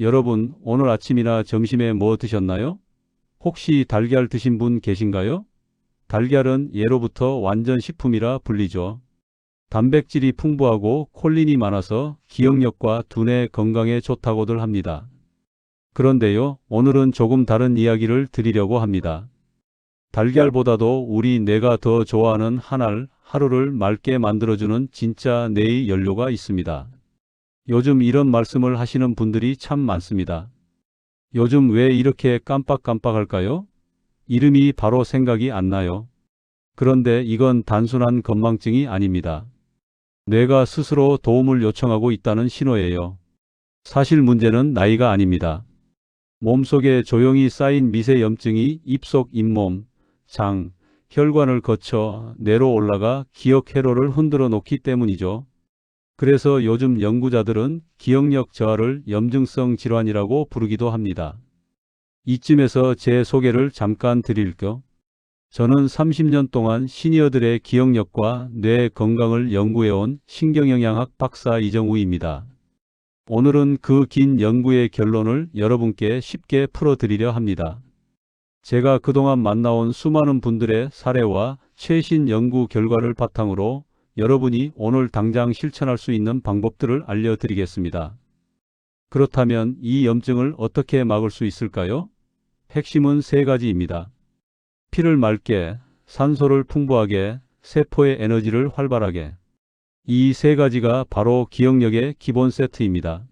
여러분, 오늘 아침이나 점심에 뭐 드셨나요? 혹시 달걀 드신 분 계신가요? 달걀은 예로부터 완전 식품이라 불리죠. 단백질이 풍부하고 콜린이 많아서 기억력과 두뇌 건강에 좋다고들 합니다. 그런데요, 오늘은 조금 다른 이야기를 드리려고 합니다. 달걀보다도 우리 뇌가 더 좋아하는 한 알, 하루를 맑게 만들어주는 진짜 뇌의 연료가 있습니다. 요즘 이런 말씀을 하시는 분들이 참 많습니다. 요즘 왜 이렇게 깜빡깜빡할까요? 이름이 바로 생각이 안 나요. 그런데 이건 단순한 건망증이 아닙니다. 뇌가 스스로 도움을 요청하고 있다는 신호예요. 사실 문제는 나이가 아닙니다. 몸속에 조용히 쌓인 미세 염증이 입속 잇몸, 장, 혈관을 거쳐 뇌로 올라가 기억 회로를 흔들어 놓기 때문이죠. 그래서 요즘 연구자들은 기억력 저하를 염증성 질환이라고 부르기도 합니다. 이쯤에서 제 소개를 잠깐 드릴게요. 저는 30년 동안 시니어들의 기억력과 뇌 건강을 연구해온 신경영양학 박사 이정우입니다. 오늘은 그 긴 연구의 결론을 여러분께 쉽게 풀어드리려 합니다. 제가 그동안 만나온 수많은 분들의 사례와 최신 연구 결과를 바탕으로 여러분이 오늘 당장 실천할 수 있는 방법들을 알려드리겠습니다. 그렇다면 이 염증을 어떻게 막을 수 있을까요? 핵심은 세 가지입니다. 피를 맑게, 산소를 풍부하게, 세포의 에너지를 활발하게. 이 세 가지가 바로 기억력의 기본 세트입니다.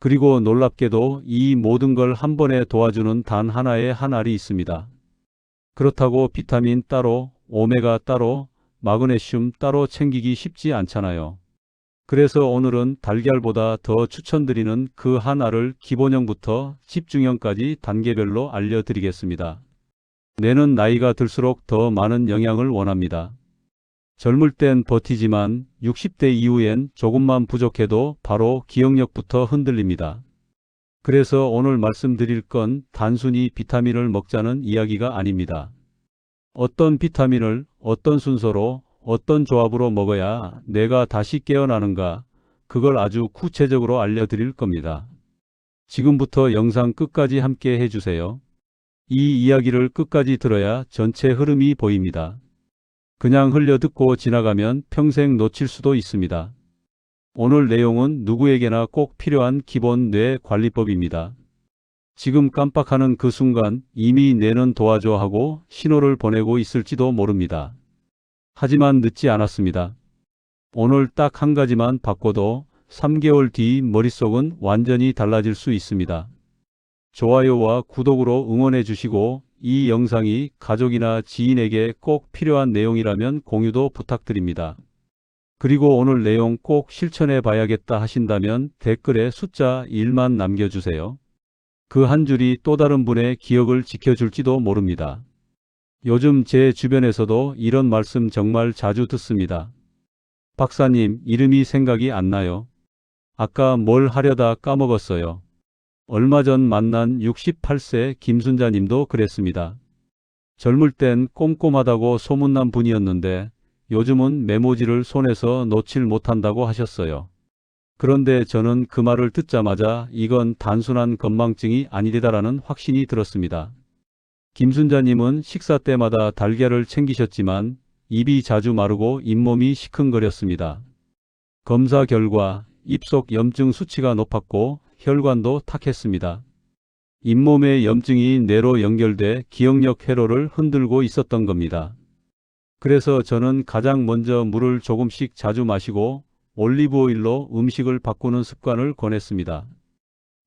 그리고 놀랍게도 이 모든 걸 한 번에 도와주는 단 하나의 한 알이 있습니다. 그렇다고 비타민 따로, 오메가 따로, 마그네슘 따로 챙기기 쉽지 않잖아요. 그래서 오늘은 달걀보다 더 추천드리는 그한 알을 기본형부터 집중형까지 단계별로 알려드리겠습니다. 뇌는 나이가 들수록 더 많은 영양을 원합니다. 젊을 땐 버티지만 60대 이후엔 조금만 부족해도 바로 기억력부터 흔들립니다. 그래서 오늘 말씀드릴 건 단순히 비타민을 먹자는 이야기가 아닙니다. 어떤 비타민을 어떤 순서로 어떤 조합으로 먹어야 뇌가 다시 깨어나는가 그걸 아주 구체적으로 알려드릴 겁니다. 지금부터 영상 끝까지 함께 해주세요. 이 이야기를 끝까지 들어야 전체 흐름이 보입니다. 그냥 흘려 듣고 지나가면 평생 놓칠 수도 있습니다. 오늘 내용은 누구에게나 꼭 필요한 기본 뇌 관리법입니다. 지금 깜빡하는 그 순간 이미 뇌는 도와줘 하고 신호를 보내고 있을지도 모릅니다. 하지만 늦지 않았습니다. 오늘 딱 한 가지만 바꿔도 3개월 뒤 머릿속은 완전히 달라질 수 있습니다. 좋아요와 구독으로 응원해 주시고 이 영상이 가족이나 지인에게 꼭 필요한 내용이라면 공유도 부탁드립니다. 그리고 오늘 내용 꼭 실천해 봐야겠다 하신다면 댓글에 숫자 1만 남겨주세요. 그 한 줄이 또 다른 분의 기억을 지켜줄지도 모릅니다. 요즘 제 주변에서도 이런 말씀 정말 자주 듣습니다. 박사님, 이름이 생각이 안 나요. 아까 뭘 하려다 까먹었어요. 얼마 전 만난 68세 김순자 님도 그랬습니다. 젊을 땐 꼼꼼하다고 소문난 분이었는데 요즘은 메모지를 손에서 놓질 못한다고 하셨어요. 그런데 저는 그 말을 듣자마자 이건 단순한 건망증이 아니되다라는 확신이 들었습니다. 김순자님은 식사 때마다 달걀을 챙기셨지만 입이 자주 마르고 잇몸이 시큰거렸습니다. 검사 결과 입속 염증 수치가 높았고 혈관도 탁했습니다. 잇몸의 염증이 뇌로 연결돼 기억력 회로를 흔들고 있었던 겁니다. 그래서 저는 가장 먼저 물을 조금씩 자주 마시고 올리브 오일로 음식을 바꾸는 습관을 권했습니다.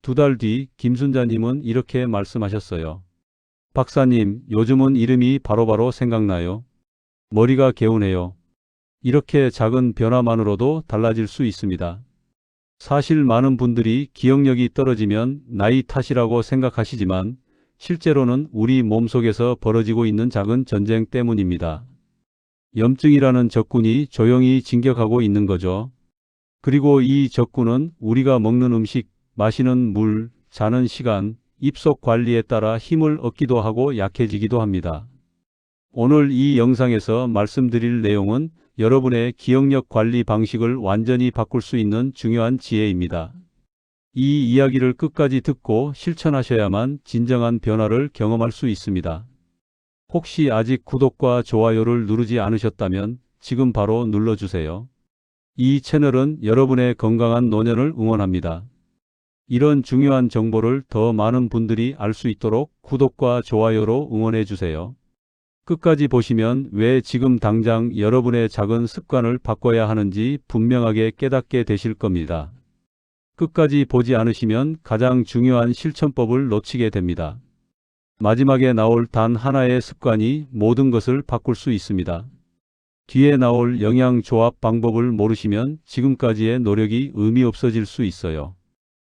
두 달 뒤 김순자님은 이렇게 말씀하셨어요. 박사님, 요즘은 이름이 바로바로 생각나요. 머리가 개운해요. 이렇게 작은 변화만으로도 달라질 수 있습니다. 사실 많은 분들이 기억력이 떨어지면 나이 탓이라고 생각하시지만 실제로는 우리 몸속에서 벌어지고 있는 작은 전쟁 때문입니다. 염증이라는 적군이 조용히 진격하고 있는 거죠. 그리고 이 적군은 우리가 먹는 음식, 마시는 물, 자는 시간, 입속 관리에 따라 힘을 얻기도 하고 약해지기도 합니다. 오늘 이 영상에서 말씀드릴 내용은 여러분의 기억력 관리 방식을 완전히 바꿀 수 있는 중요한 지혜입니다. 이 이야기를 끝까지 듣고 실천하셔야만 진정한 변화를 경험할 수 있습니다. 혹시 아직 구독과 좋아요를 누르지 않으셨다면 지금 바로 눌러주세요. 이 채널은 여러분의 건강한 노년을 응원합니다. 이런 중요한 정보를 더 많은 분들이 알 수 있도록 구독과 좋아요로 응원해 주세요. 끝까지 보시면 왜 지금 당장 여러분의 작은 습관을 바꿔야 하는지 분명하게 깨닫게 되실 겁니다. 끝까지 보지 않으시면 가장 중요한 실천법을 놓치게 됩니다. 마지막에 나올 단 하나의 습관이 모든 것을 바꿀 수 있습니다. 뒤에 나올 영양 조합 방법을 모르시면 지금까지의 노력이 의미 없어질 수 있어요.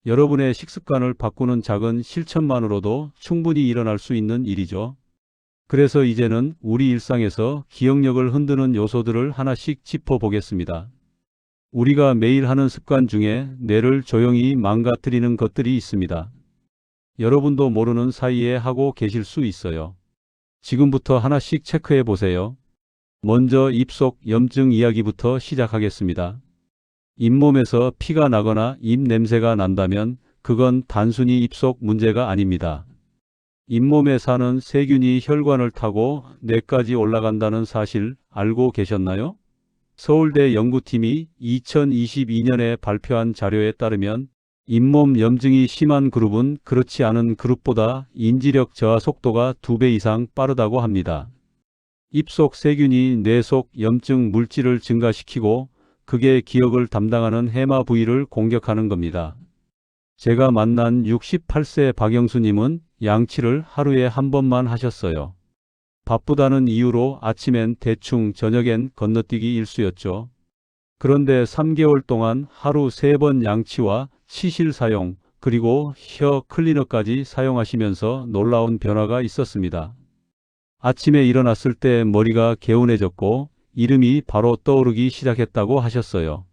여러분의 식습관을 바꾸는 작은 실천만으로도 충분히 일어날 수 있는 일이죠. 그래서 이제는 우리 일상에서 기억력을 흔드는 요소들을 하나씩 짚어보겠습니다. 우리가 매일 하는 습관 중에 뇌를 조용히 망가뜨리는 것들이 있습니다. 여러분도 모르는 사이에 하고 계실 수 있어요. 지금부터 하나씩 체크해 보세요. 먼저 입속 염증 이야기부터 시작하겠습니다. 잇몸에서 피가 나거나 입 냄새가 난다면 그건 단순히 입속 문제가 아닙니다. 잇몸에 사는 세균이 혈관을 타고 뇌까지 올라간다는 사실 알고 계셨나요? 서울대 연구팀이 2022년에 발표한 자료에 따르면 잇몸 염증이 심한 그룹은 그렇지 않은 그룹보다 인지력 저하 속도가 2배 이상 빠르다고 합니다. 입속 세균이 뇌 속 염증 물질을 증가시키고 그게 기억을 담당하는 해마 부위를 공격하는 겁니다. 제가 만난 68세 박영수님은 양치를 하루에 한 번만 하셨어요. 바쁘다는 이유로 아침엔 대충 저녁엔 건너뛰기 일수였죠. 그런데 3개월 동안 하루 3번 양치와 치실 사용, 그리고 혀 클리너까지 사용하시면서 놀라운 변화가 있었습니다. 아침에 일어났을 때 머리가 개운해졌고 이름이 바로 떠오르기 시작했다고 하셨어요.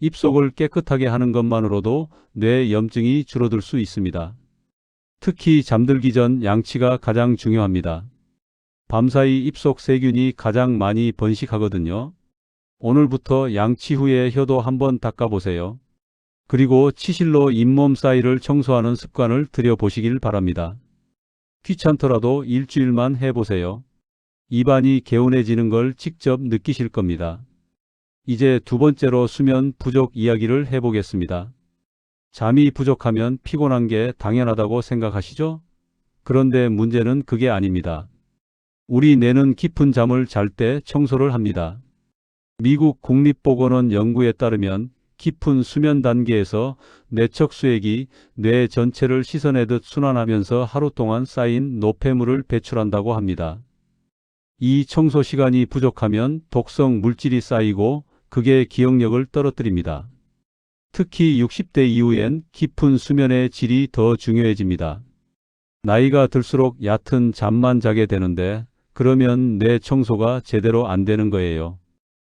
입속을 깨끗하게 하는 것만으로도 뇌 염증이 줄어들 수 있습니다. 특히 잠들기 전 양치가 가장 중요합니다. 밤사이 입속 세균이 가장 많이 번식하거든요. 오늘부터 양치 후에 혀도 한번 닦아보세요. 그리고 치실로 잇몸 사이를 청소하는 습관을 들여보시길 바랍니다. 귀찮더라도 일주일만 해보세요. 입안이 개운해지는 걸 직접 느끼실 겁니다. 이제 두 번째로 수면 부족 이야기를 해보겠습니다. 잠이 부족하면 피곤한 게 당연하다고 생각하시죠? 그런데 문제는 그게 아닙니다. 우리 뇌는 깊은 잠을 잘 때 청소를 합니다. 미국 국립보건원 연구에 따르면 깊은 수면 단계에서 뇌척 수액이 뇌 전체를 씻어내듯 순환하면서 하루 동안 쌓인 노폐물을 배출한다고 합니다. 이 청소 시간이 부족하면 독성 물질이 쌓이고 그게 기억력을 떨어뜨립니다. 특히 60대 이후엔 깊은 수면의 질이 더 중요해집니다. 나이가 들수록 얕은 잠만 자게 되는데 그러면 뇌 청소가 제대로 안 되는 거예요.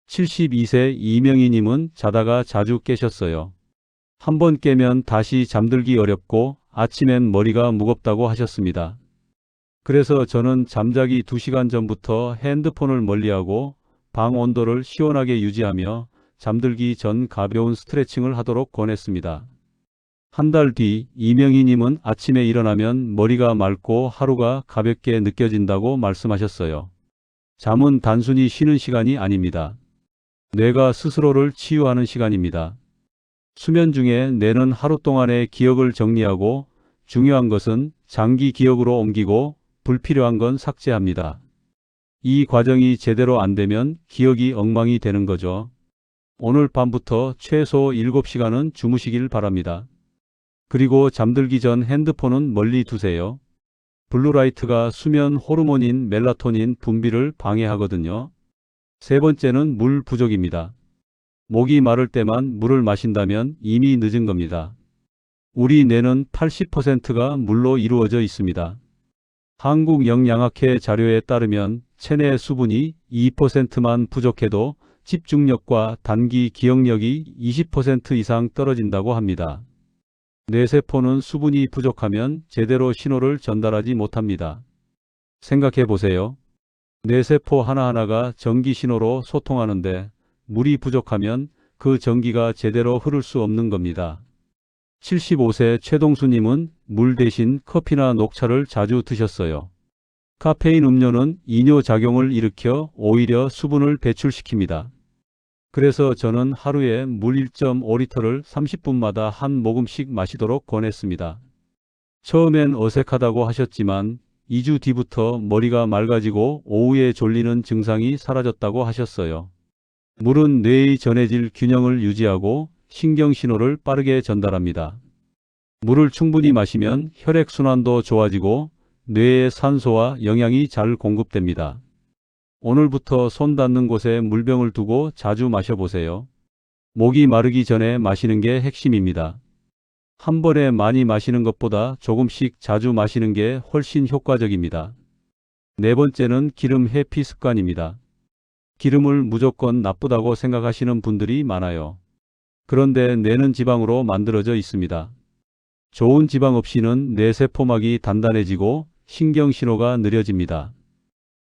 72세 이명희님은 자다가 자주 깨셨어요. 한 번 깨면 다시 잠들기 어렵고 아침엔 머리가 무겁다고 하셨습니다. 그래서 저는 잠자기 2시간 전부터 핸드폰을 멀리하고 방 온도를 시원하게 유지하며 잠들기 전 가벼운 스트레칭을 하도록 권했습니다. 한 달 뒤 이명희님은 아침에 일어나면 머리가 맑고 하루가 가볍게 느껴진다고 말씀하셨어요. 잠은 단순히 쉬는 시간이 아닙니다. 뇌가 스스로를 치유하는 시간입니다. 수면 중에 뇌는 하루 동안의 기억을 정리하고 중요한 것은 장기 기억으로 옮기고 불필요한 건 삭제합니다. 이 과정이 제대로 안 되면 기억이 엉망이 되는 거죠. 오늘 밤부터 최소 7시간은 주무시길 바랍니다. 그리고 잠들기 전 핸드폰은 멀리 두세요. 블루라이트가 수면 호르몬인 멜라토닌 분비를 방해하거든요. 세 번째는 물 부족입니다. 목이 마를 때만 물을 마신다면 이미 늦은 겁니다. 우리 뇌는 80%가 물로 이루어져 있습니다. 한국영양학회 자료에 따르면 체내 수분이 2%만 부족해도 집중력과 단기 기억력이 20% 이상 떨어진다고 합니다. 뇌세포는 수분이 부족하면 제대로 신호를 전달하지 못합니다. 생각해 보세요. 뇌세포 하나하나가 전기 신호로 소통하는데 물이 부족하면 그 전기가 제대로 흐를 수 없는 겁니다. 75세 최동수님은 물 대신 커피나 녹차를 자주 드셨어요. 카페인 음료는 이뇨작용을 일으켜 오히려 수분을 배출시킵니다. 그래서 저는 하루에 물 1.5리터를 30분마다 한 모금씩 마시도록 권했습니다. 처음엔 어색하다고 하셨지만 2주 뒤부터 머리가 맑아지고 오후에 졸리는 증상이 사라졌다고 하셨어요. 물은 뇌의 전해질 균형을 유지하고 신경신호를 빠르게 전달합니다. 물을 충분히 마시면 혈액순환도 좋아지고 뇌에 산소와 영양이 잘 공급됩니다. 오늘부터 손 닿는 곳에 물병을 두고 자주 마셔보세요. 목이 마르기 전에 마시는 게 핵심입니다. 한 번에 많이 마시는 것보다 조금씩 자주 마시는 게 훨씬 효과적입니다. 네 번째는 기름 회피 습관입니다. 기름을 무조건 나쁘다고 생각하시는 분들이 많아요. 그런데 뇌는 지방으로 만들어져 있습니다. 좋은 지방 없이는 뇌 세포막이 단단해지고 신경 신호가 느려집니다.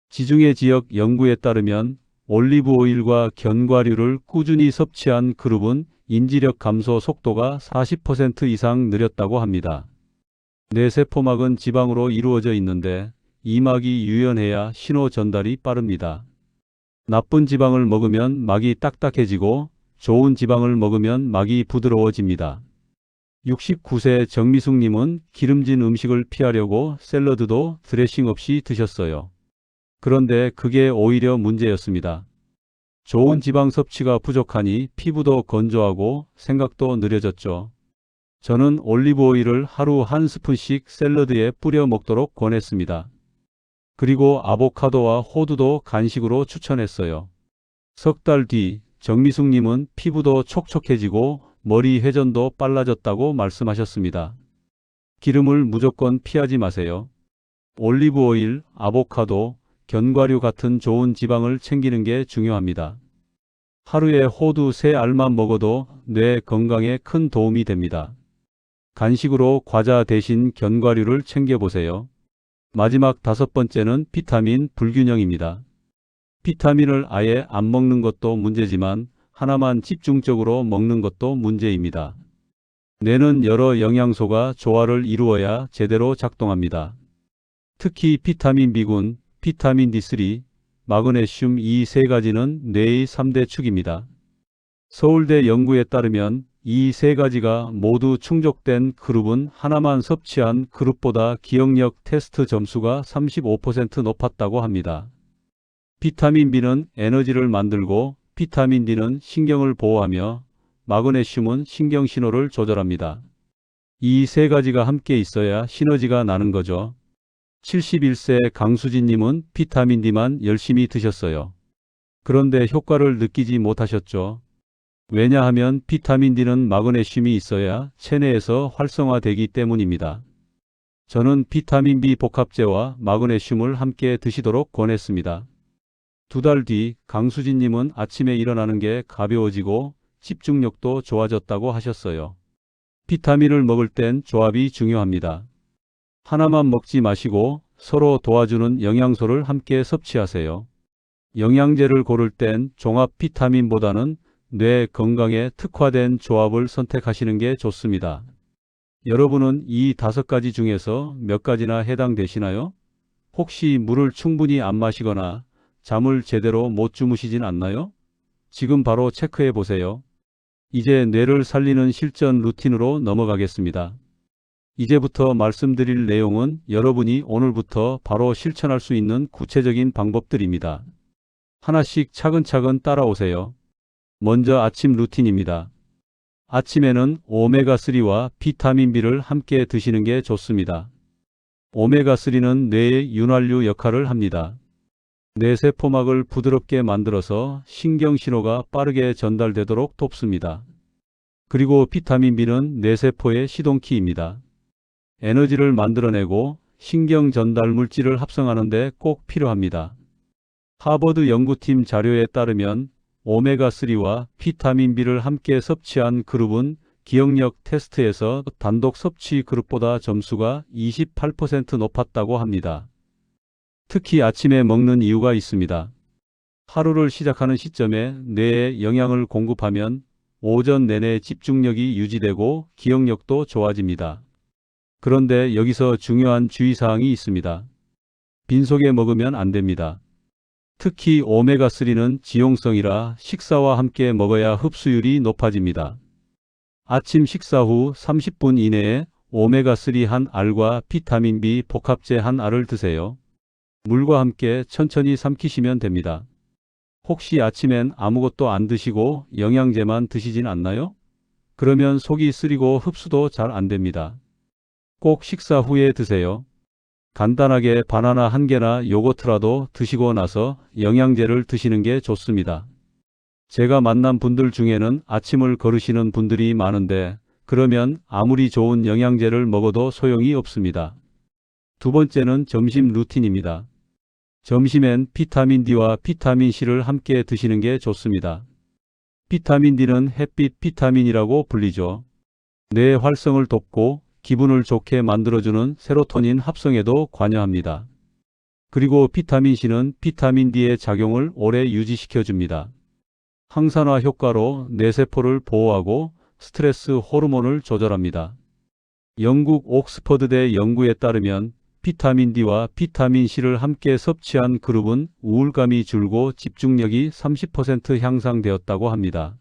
지중해 지역 연구에 따르면 올리브 오일과 견과류를 꾸준히 섭취한 그룹은 인지력 감소 속도가 40% 이상 느렸다고 합니다. 뇌세포막은 지방으로 이루어져 있는데 이 막이 유연해야 신호 전달이 빠릅니다. 나쁜 지방을 먹으면 막이 딱딱해지고 좋은 지방을 먹으면 막이 부드러워집니다. 69세 정미숙님은 기름진 음식을 피하려고 샐러드도 드레싱 없이 드셨어요. 그런데 그게 오히려 문제였습니다. 좋은 지방 섭취가 부족하니 피부도 건조하고 생각도 느려졌죠. 저는 올리브 오일을 하루 한 스푼씩 샐러드에 뿌려 먹도록 권했습니다. 그리고 아보카도와 호두도 간식으로 추천했어요. 석 달 뒤 정미숙님은 피부도 촉촉해지고 머리 회전도 빨라졌다고 말씀하셨습니다. 기름을 무조건 피하지 마세요. 올리브 오일, 아보카도, 견과류 같은 좋은 지방을 챙기는 게 중요합니다. 하루에 호두 3알만 먹어도 뇌 건강에 큰 도움이 됩니다. 간식으로 과자 대신 견과류를 챙겨보세요. 마지막 다섯 번째는 비타민 불균형입니다. 비타민을 아예 안 먹는 것도 문제지만 하나만 집중적으로 먹는 것도 문제입니다. 뇌는 여러 영양소가 조화를 이루어야 제대로 작동합니다. 특히 비타민 B군, 비타민 D3, 마그네슘 이 세 가지는 뇌의 3대 축입니다. 서울대 연구에 따르면 이 세 가지가 모두 충족된 그룹은 하나만 섭취한 그룹보다 기억력 테스트 점수가 35% 높았다고 합니다. 비타민 B는 에너지를 만들고 비타민 D는 신경을 보호하며 마그네슘은 신경신호를 조절합니다. 이 세 가지가 함께 있어야 시너지가 나는 거죠. 71세 강수진님은 비타민 D만 열심히 드셨어요. 그런데 효과를 느끼지 못하셨죠. 왜냐하면 비타민 D는 마그네슘이 있어야 체내에서 활성화되기 때문입니다. 저는 비타민 B 복합제와 마그네슘을 함께 드시도록 권했습니다. 두 달 뒤 강수진님은 아침에 일어나는 게 가벼워지고 집중력도 좋아졌다고 하셨어요. 비타민을 먹을 땐 조합이 중요합니다. 하나만 먹지 마시고 서로 도와주는 영양소를 함께 섭취하세요. 영양제를 고를 땐 종합 비타민보다는 뇌 건강에 특화된 조합을 선택하시는 게 좋습니다. 여러분은 이 다섯 가지 중에서 몇 가지나 해당되시나요? 혹시 물을 충분히 안 마시거나 잠을 제대로 못 주무시진 않나요? 지금 바로 체크해 보세요. 이제 뇌를 살리는 실전 루틴으로 넘어가겠습니다. 이제부터 말씀드릴 내용은 여러분이 오늘부터 바로 실천할 수 있는 구체적인 방법들입니다. 하나씩 차근차근 따라오세요. 먼저 아침 루틴입니다. 아침에는 오메가3와 비타민 B를 함께 드시는 게 좋습니다. 오메가3는 뇌의 윤활유 역할을 합니다. 뇌세포막을 부드럽게 만들어서 신경신호가 빠르게 전달되도록 돕습니다. 그리고 비타민 B는 뇌세포의 시동키입니다. 에너지를 만들어내고 신경 전달 물질을 합성하는 데 꼭 필요합니다. 하버드 연구팀 자료에 따르면 오메가3와 비타민 B를 함께 섭취한 그룹은 기억력 테스트에서 단독 섭취 그룹보다 점수가 28% 높았다고 합니다. 특히 아침에 먹는 이유가 있습니다. 하루를 시작하는 시점에 뇌에 영양을 공급하면 오전 내내 집중력이 유지되고 기억력도 좋아집니다. 그런데 여기서 중요한 주의사항이 있습니다. 빈속에 먹으면 안 됩니다. 특히 오메가3는 지용성이라 식사와 함께 먹어야 흡수율이 높아집니다. 아침 식사 후 30분 이내에 오메가3 한 알과 비타민 B 복합제 한 알을 드세요. 물과 함께 천천히 삼키시면 됩니다. 혹시 아침엔 아무것도 안 드시고 영양제만 드시진 않나요? 그러면 속이 쓰리고 흡수도 잘 안 됩니다. 꼭 식사 후에 드세요. 간단하게 바나나 한 개나 요거트라도 드시고 나서 영양제를 드시는 게 좋습니다. 제가 만난 분들 중에는 아침을 거르시는 분들이 많은데 그러면 아무리 좋은 영양제를 먹어도 소용이 없습니다. 두 번째는 점심 루틴입니다. 점심엔 비타민 D와 비타민 C를 함께 드시는 게 좋습니다. 비타민 D는 햇빛 비타민이라고 불리죠. 뇌 활성을 돕고 기분을 좋게 만들어주는 세로토닌 합성에도 관여합니다. 그리고 비타민 C는 비타민 D의 작용을 오래 유지시켜줍니다. 항산화 효과로 뇌세포를 보호하고 스트레스 호르몬을 조절합니다. 영국 옥스퍼드대 연구에 따르면 비타민 D와 비타민 C를 함께 섭취한 그룹은 우울감이 줄고 집중력이 30% 향상되었다고 합니다.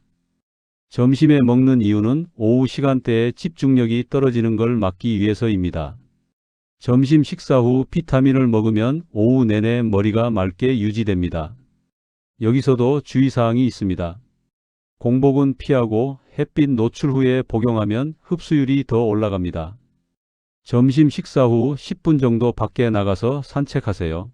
점심에 먹는 이유는 오후 시간대에 집중력이 떨어지는 걸 막기 위해서입니다. 점심 식사 후 비타민을 먹으면 오후 내내 머리가 맑게 유지됩니다. 여기서도 주의사항이 있습니다. 공복은 피하고 햇빛 노출 후에 복용하면 흡수율이 더 올라갑니다. 점심 식사 후 10분 정도 밖에 나가서 산책하세요.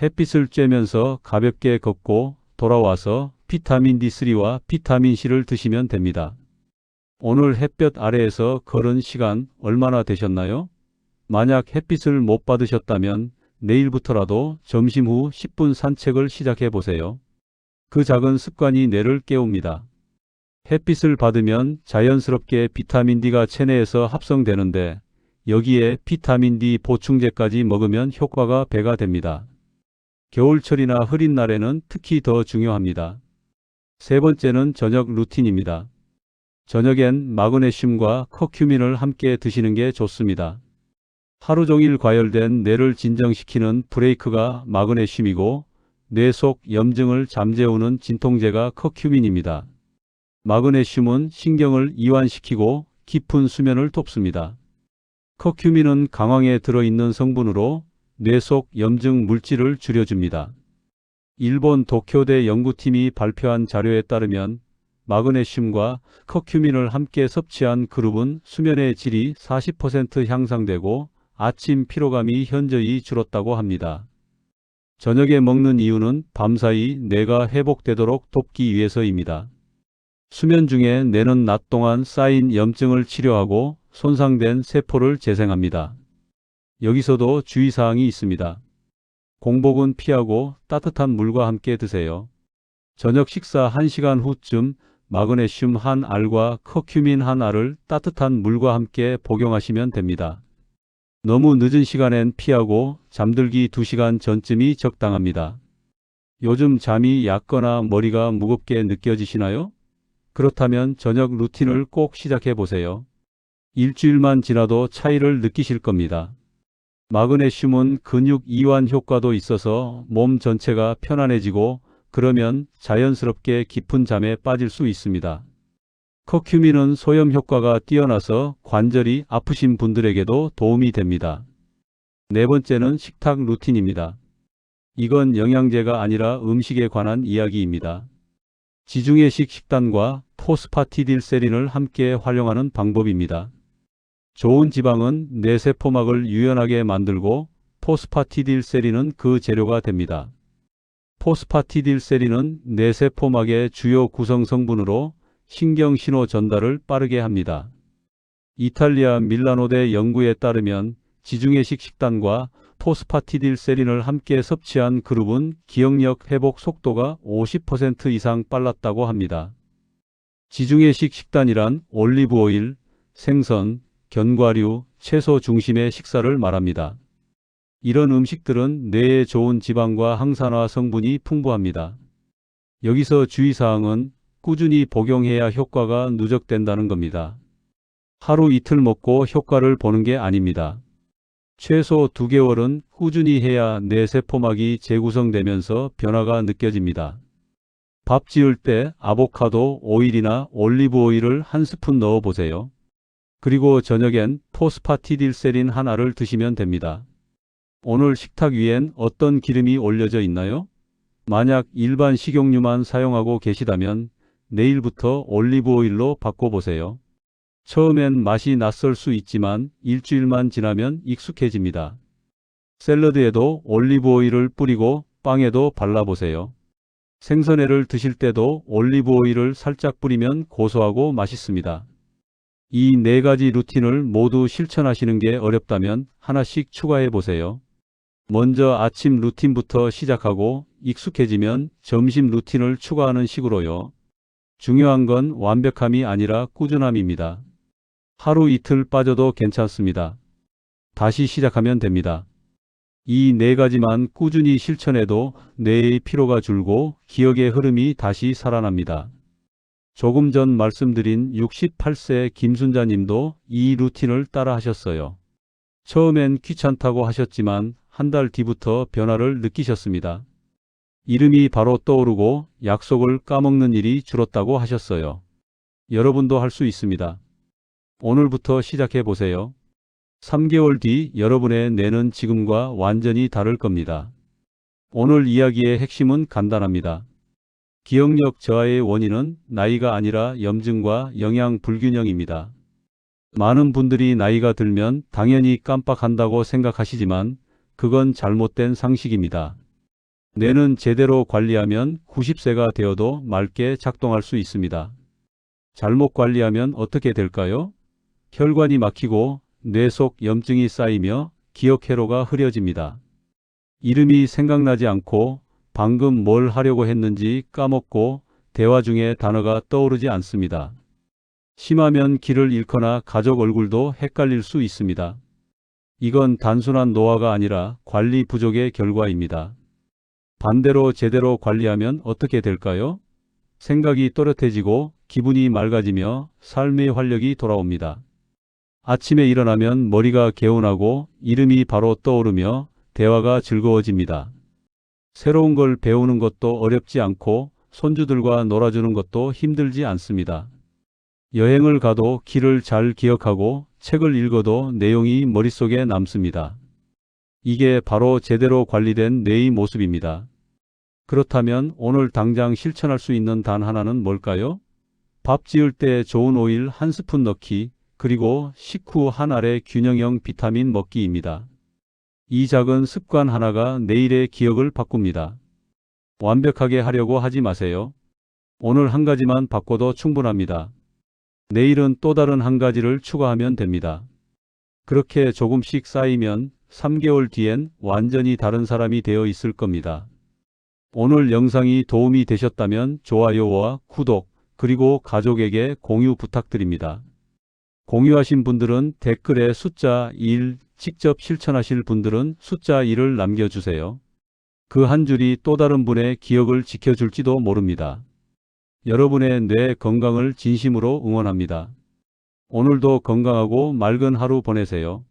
햇빛을 쬐면서 가볍게 걷고 돌아와서 비타민 D3와 비타민 C를 드시면 됩니다. 오늘 햇볕 아래에서 걸은 시간 얼마나 되셨나요? 만약 햇빛을 못 받으셨다면 내일부터라도 점심 후 10분 산책을 시작해 보세요. 그 작은 습관이 뇌를 깨웁니다. 햇빛을 받으면 자연스럽게 비타민 D가 체내에서 합성되는데 여기에 비타민 D 보충제까지 먹으면 효과가 배가 됩니다. 겨울철이나 흐린 날에는 특히 더 중요합니다. 세 번째는 저녁 루틴입니다. 저녁엔 마그네슘과 커큐민을 함께 드시는 게 좋습니다. 하루 종일 과열된 뇌를 진정시키는 브레이크가 마그네슘이고 뇌 속 염증을 잠재우는 진통제가 커큐민입니다. 마그네슘은 신경을 이완시키고 깊은 수면을 돕습니다. 커큐민은 강황에 들어있는 성분으로 뇌 속 염증 물질을 줄여줍니다. 일본 도쿄대 연구팀이 발표한 자료에 따르면 마그네슘과 커큐민을 함께 섭취한 그룹은 수면의 질이 40% 향상되고 아침 피로감이 현저히 줄었다고 합니다. 저녁에 먹는 이유는 밤사이 뇌가 회복되도록 돕기 위해서입니다. 수면 중에 뇌는 낮 동안 쌓인 염증을 치료하고 손상된 세포를 재생합니다. 여기서도 주의사항이 있습니다. 공복은 피하고 따뜻한 물과 함께 드세요. 저녁 식사 1시간 후쯤 마그네슘 한 알과 커큐민 한 알을 따뜻한 물과 함께 복용하시면 됩니다. 너무 늦은 시간엔 피하고 잠들기 2시간 전쯤이 적당합니다. 요즘 잠이 얕거나 머리가 무겁게 느껴지시나요? 그렇다면 저녁 루틴을 꼭 시작해 보세요. 일주일만 지나도 차이를 느끼실 겁니다. 마그네슘은 근육 이완 효과도 있어서 몸 전체가 편안해지고 그러면 자연스럽게 깊은 잠에 빠질 수 있습니다. 커큐민은 소염 효과가 뛰어나서 관절이 아프신 분들에게도 도움이 됩니다. 네 번째는 식탁 루틴입니다. 이건 영양제가 아니라 음식에 관한 이야기입니다. 지중해식 식단과 포스파티딜세린을 함께 활용하는 방법입니다. 좋은 지방은 뇌세포막을 유연하게 만들고 포스파티딜세린은 그 재료가 됩니다. 포스파티딜세린은 뇌세포막의 주요 구성 성분으로 신경신호 전달을 빠르게 합니다. 이탈리아 밀라노대 연구에 따르면 지중해식 식단과 포스파티딜세린을 함께 섭취한 그룹은 기억력 회복 속도가 50% 이상 빨랐다고 합니다. 지중해식 식단이란 올리브오일, 생선, 견과류, 채소 중심의 식사를 말합니다. 이런 음식들은 뇌에 좋은 지방과 항산화 성분이 풍부합니다. 여기서 주의사항은 꾸준히 복용해야 효과가 누적된다는 겁니다. 하루 이틀 먹고 효과를 보는 게 아닙니다. 최소 2개월은 꾸준히 해야 뇌 세포막이 재구성되면서 변화가 느껴집니다. 밥 지을 때 아보카도 오일이나 올리브 오일을 한 스푼 넣어 보세요. 그리고 저녁엔 포스파티딜세린 하나를 드시면 됩니다. 오늘 식탁 위엔 어떤 기름이 올려져 있나요? 만약 일반 식용유만 사용하고 계시다면 내일부터 올리브 오일로 바꿔보세요. 처음엔 맛이 낯설 수 있지만 일주일만 지나면 익숙해집니다. 샐러드에도 올리브 오일을 뿌리고 빵에도 발라보세요. 생선회를 드실 때도 올리브 오일을 살짝 뿌리면 고소하고 맛있습니다. 이 네 가지 루틴을 모두 실천하시는 게 어렵다면 하나씩 추가해 보세요. 먼저 아침 루틴부터 시작하고 익숙해지면 점심 루틴을 추가하는 식으로요. 중요한 건 완벽함이 아니라 꾸준함입니다. 하루 이틀 빠져도 괜찮습니다. 다시 시작하면 됩니다. 이 네 가지만 꾸준히 실천해도 뇌의 피로가 줄고 기억의 흐름이 다시 살아납니다. 조금 전 말씀드린 68세 김순자 님도 이 루틴을 따라 하셨어요. 처음엔 귀찮다고 하셨지만 한 달 뒤부터 변화를 느끼셨습니다. 이름이 바로 떠오르고 약속을 까먹는 일이 줄었다고 하셨어요. 여러분도 할 수 있습니다. 오늘부터 시작해 보세요. 3개월 뒤 여러분의 뇌는 지금과 완전히 다를 겁니다. 오늘 이야기의 핵심은 간단합니다. 기억력 저하의 원인은 나이가 아니라 염증과 영양 불균형입니다. 많은 분들이 나이가 들면 당연히 깜빡한다고 생각하시지만 그건 잘못된 상식입니다. 뇌는 제대로 관리하면 90세가 되어도 맑게 작동할 수 있습니다. 잘못 관리하면 어떻게 될까요? 혈관이 막히고 뇌 속 염증이 쌓이며 기억 회로가 흐려집니다. 이름이 생각나지 않고 방금 뭘 하려고 했는지 까먹고 대화 중에 단어가 떠오르지 않습니다. 심하면 길을 잃거나 가족 얼굴도 헷갈릴 수 있습니다. 이건 단순한 노화가 아니라 관리 부족의 결과입니다. 반대로 제대로 관리하면 어떻게 될까요? 생각이 또렷해지고 기분이 맑아지며 삶의 활력이 돌아옵니다. 아침에 일어나면 머리가 개운하고 이름이 바로 떠오르며 대화가 즐거워집니다. 새로운 걸 배우는 것도 어렵지 않고 손주들과 놀아주는 것도 힘들지 않습니다. 여행을 가도 길을 잘 기억하고 책을 읽어도 내용이 머릿속에 남습니다. 이게 바로 제대로 관리된 뇌의 모습입니다. 그렇다면 오늘 당장 실천할 수 있는 단 하나는 뭘까요? 밥 지을 때 좋은 오일 한 스푼 넣기, 그리고 식후 한 알의 균형형 비타민 먹기입니다. 이 작은 습관 하나가 내일의 기억을 바꿉니다. 완벽하게 하려고 하지 마세요. 오늘 한 가지만 바꿔도 충분합니다. 내일은 또 다른 한 가지를 추가하면 됩니다. 그렇게 조금씩 쌓이면 3개월 뒤엔 완전히 다른 사람이 되어 있을 겁니다. 오늘 영상이 도움이 되셨다면 좋아요와 구독, 그리고 가족에게 공유 부탁드립니다. 공유하신 분들은 댓글에 숫자 1, 직접 실천하실 분들은 숫자 1을 남겨주세요. 그 한 줄이 또 다른 분의 기억을 지켜줄지도 모릅니다. 여러분의 뇌 건강을 진심으로 응원합니다. 오늘도 건강하고 맑은 하루 보내세요.